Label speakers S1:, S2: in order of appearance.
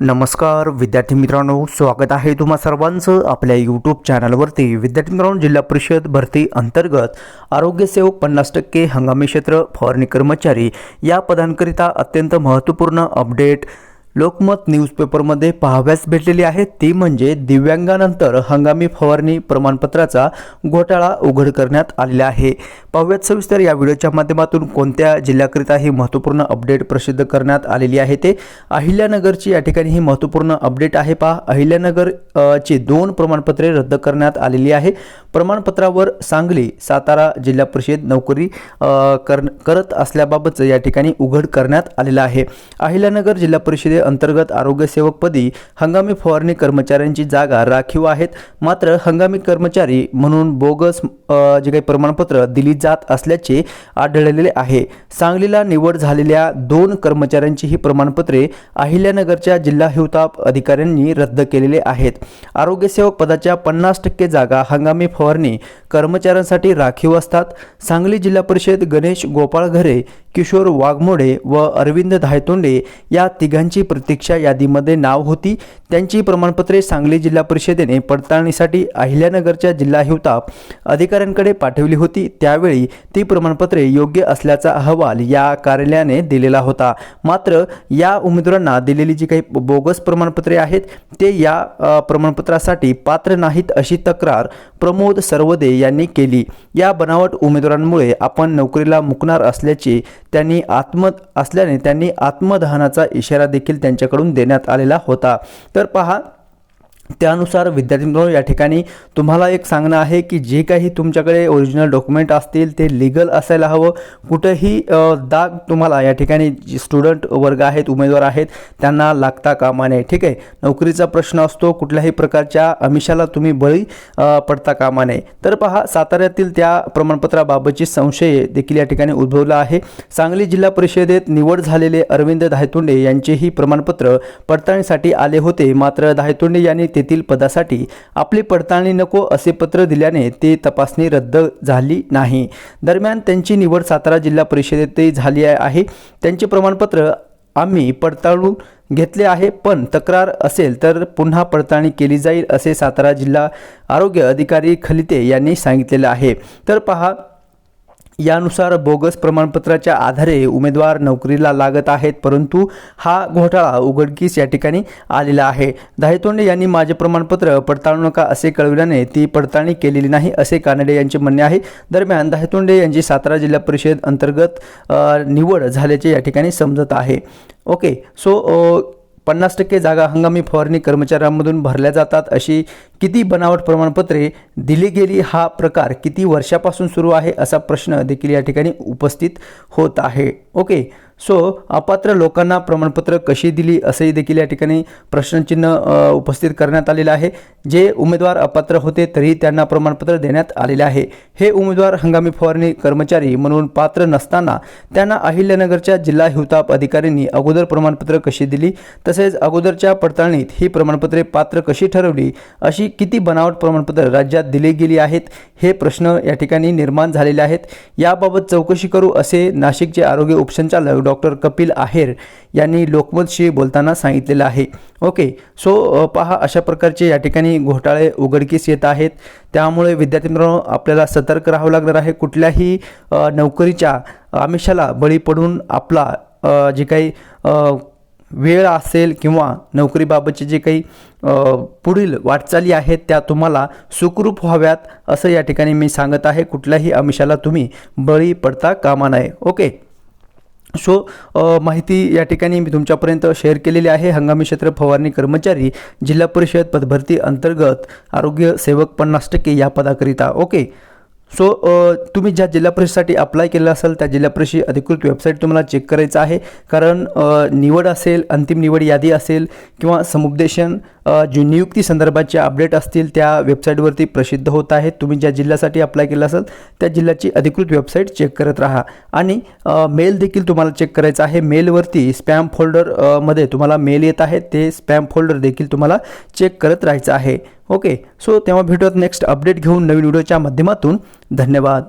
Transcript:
S1: नमस्कार विद्यार्थी मित्रांनो स्वागत आहे तुम्हा सर्वांचं आपल्या यूट्यूब चॅनलवरती विद्यार्थी मित्रांनो जिल्हा परिषद भरती अंतर्गत आरोग्यसेवक पन्नास टक्के हंगामी क्षेत्र फवारणी कर्मचारी या पदांकरिता अत्यंत महत्त्वपूर्ण अपडेट लोकमत न्यूजपेपरमध्ये पाहाव्यास भेटलेली आहे ती म्हणजे दिव्यांगानंतर हंगामी फवारणी प्रमाणपत्राचा घोटाळा उघड करण्यात आलेला आहे. पाहूयात सविस्तर या व्हिडिओच्या माध्यमातून कोणत्या जिल्ह्याकरिता ही महत्त्वपूर्ण अपडेट प्रसिद्ध करण्यात आलेली आहे ते. अहिल्यानगरची या ठिकाणी ही महत्त्वपूर्ण अपडेट आहे पहा. अहिल्यानगर ची दोन प्रमाणपत्रे रद्द करण्यात आलेली आहे. प्रमाणपत्रावर सांगली सातारा जिल्हा परिषद नोकरी कर करत असल्याबाबतचं या ठिकाणी उघड करण्यात आलेलं आहे. अहिल्यानगर जिल्हा परिषदे अंतर्गत आरोग्यसेवकपदी हंगामी फवारणी कर्मचाऱ्यांची जागा राखीव आहेत. मात्र हंगामी कर्मचारी म्हणून बोगस जे काही प्रमाणपत्र दिली जात असल्याचे आढळलेले आहे. सांगलीला निवड झालेल्या दोन कर्मचाऱ्यांची ही प्रमाणपत्रे अहिल्यानगरच्या जिल्हा हिवताप अधिकाऱ्यांनी रद्द केलेले आहेत. आरोग्यसेवक पदाच्या पन्नास टक्के जागा हंगामी फवारणी कर्मचाऱ्यांसाठी राखीव असतात. सांगली जिल्हा परिषद गणेश गोपाळ घरे किशोर वाघमोडे व अरविंद धायतोंडे या तिघांची प्रतीक्षा यादीमध्ये नाव होती. त्यांची प्रमाणपत्रे सांगली जिल्हा परिषदेने पडताळणीसाठी अहिल्यानगरच्या जिल्हा हिवताप अधिकाऱ्यांकडे पाठवली होती. त्यावेळी ती प्रमाणपत्रे योग्य असल्याचा अहवाल या कार्यालयाने दिलेला होता. मात्र या उमेदवारांना दिलेली जी काही बोगस प्रमाणपत्रे आहेत ते या प्रमाणपत्रासाठी पात्र नाहीत अशी तक्रार प्रमोद सर्वदे यांनी केली. या बनावट उमेदवारांमुळे आपण नोकरीला मुकणार असल्याचे त्यांनी आत्म असल्याने त्यांनी आत्मदहनाचा इशारा देखील त्यांच्याकडून देण्यात आलेला होता. तर पहा त्यानुसार विद्यार्थी मित्रांनो या ठिकाणी तुम्हाला एक सांगणं आहे की जे काही तुमच्याकडे ओरिजिनल डॉक्युमेंट असतील ते लिगल असायला हवं. कुठंही दाग तुम्हाला या ठिकाणी जे स्टुडंट वर्ग आहेत उमेदवार आहेत त्यांना लागता कामा नये ठीक आहे? नोकरीचा प्रश्न असतो कुठल्याही प्रकारच्या अमिषाला तुम्ही बळी पडता कामा नये. तर पहा साताऱ्यातील त्या प्रमाणपत्राबाबतची संशय देखील या ठिकाणी उद्भवला आहे. सांगली जिल्हा परिषदेत निवड झालेले अरविंद धायतोंडे यांचेही प्रमाणपत्र पडताळणीसाठी आले होते. मात्र धायतोंडे यांनी तेथील पदासाठी आपली पडताळणी नको असे पत्र दिल्याने ते तपासणी रद्द झाली नाही. दरम्यान त्यांची निवड सातारा जिल्हा परिषदेतही झाली आहे. त्यांचे प्रमाणपत्र आम्ही पडताळून घेतले आहे पण तक्रार असेल तर पुन्हा पडताळणी केली जाईल असे सातारा जिल्हा आरोग्य अधिकारी खलिते यांनी सांगितलेलं आहे. तर पहा यानुसार बोगस प्रमाणपत्राच्या आधारे उमेदवार नोकरीला लागत आहेत परंतु हा घोटाळा उघडकीस या ठिकाणी आलेला आहे. दाहितोंडे यांनी माझे प्रमाणपत्र पडताळू नका असे कळविल्याने ती पडताळणी केलेली नाही असे कानडे यांचे म्हणणे आहे. दरम्यान दाहितोंडे यांची सातारा जिल्हा परिषद अंतर्गत निवड झाल्याचे या ठिकाणी समजत आहे. ओके सो पन्नास टक्के जागा हंगामी फवारणी कर्मचाऱ्यांमधून भरल्या जातात अशी किती बनावट प्रमाणपत्रे दिली गेली हा प्रकार किती वर्षापासून सुरू आहे असा प्रश्न देखील या ठिकाणी उपस्थित होत आहे. ओके सो अपात्र लोकांना प्रमाणपत्र कशी दिली असंही देखील या ठिकाणी प्रश्नचिन्ह उपस्थित करण्यात आलेलं आहे. जे उमेदवार अपात्र होते तरीही त्यांना प्रमाणपत्र देण्यात आलेले आहे. हे उमेदवार हंगामी फवारणी कर्मचारी म्हणून पात्र नसताना त्यांना अहिल्यानगरच्या जिल्हा हिवताप अधिकाऱ्यांनी अगोदर प्रमाणपत्र कशी दिली तसेच अगोदरच्या पडताळणीत ही प्रमाणपत्रे पात्र कशी ठरवली अशी किती बनावट प्रमाणपत्र राज्यात दिली गेली आहेत हे प्रश्न या ठिकाणी निर्माण झालेले आहेत. याबाबत चौकशी करू असे नाशिकचे आरोग्य उपसंचालक डॉक्टर कपिल आहेर यांनी लोकमतशी बोलताना सांगितलेलं आहे. ओके सो पहा अशा प्रकारचे या ठिकाणी घोटाळे उघडकीस येत आहेत. त्यामुळे विद्यार्थी मित्रांनो आपल्याला सतर्क राहावं लागणार आहे. कुठल्याही नोकरीच्या आमिषाला बळी पडून आपला जे काही वेळ असेल किंवा नोकरीबाबतचे जे काही पुढील वाटचाली आहेत त्या तुम्हाला सुखरूप व्हाव्यात असं या ठिकाणी मी सांगत आहे. कुठल्याही आमिषाला तुम्ही बळी पडता कामा नये. ओके? सो अ, माहिती या ठिकाणी मी तुमच्यापर्यंत शेअर केलेली आहे. हंगामी क्षेत्र फवारणी कर्मचारी जिल्हा परिषद पदभरती अंतर्गत आरोग्य सेवक पन्नास टक्के या पदाकरिता. ओके? सो अ, तुम्ही ज्या जिल्हा परिषदेसाठी अप्लाय केलं असेल त्या जिल्हा परिषद अधिकृत वेबसाईट तुम्हाला चेक करायचं आहे. कारण निवड असेल अंतिम निवड यादी असेल किंवा समुपदेशन जी नियुक्ती संदर्भाचे अपडेट असतील त्या वेबसाईटवरती प्रसिद्ध होत आहेत. तुम्ही ज्या जिल्ह्यासाठी अप्लाय केलं असेल त्या जिल्ह्याची अधिकृत वेबसाईट चेक करत राहा. आणि मेल देखील तुम्हाला चेक करायचा आहे. मेलवरती स्पॅम फोल्डरमध्ये तुम्हाला मेल येत आहे ते स्पॅम फोल्डर देखील तुम्हाला चेक करत राहायचं आहे. ओके सो तेव्हा भेटूयात नेक्स्ट अपडेट घेऊन नवीन व्हिडिओच्या माध्यमातून. धन्यवाद.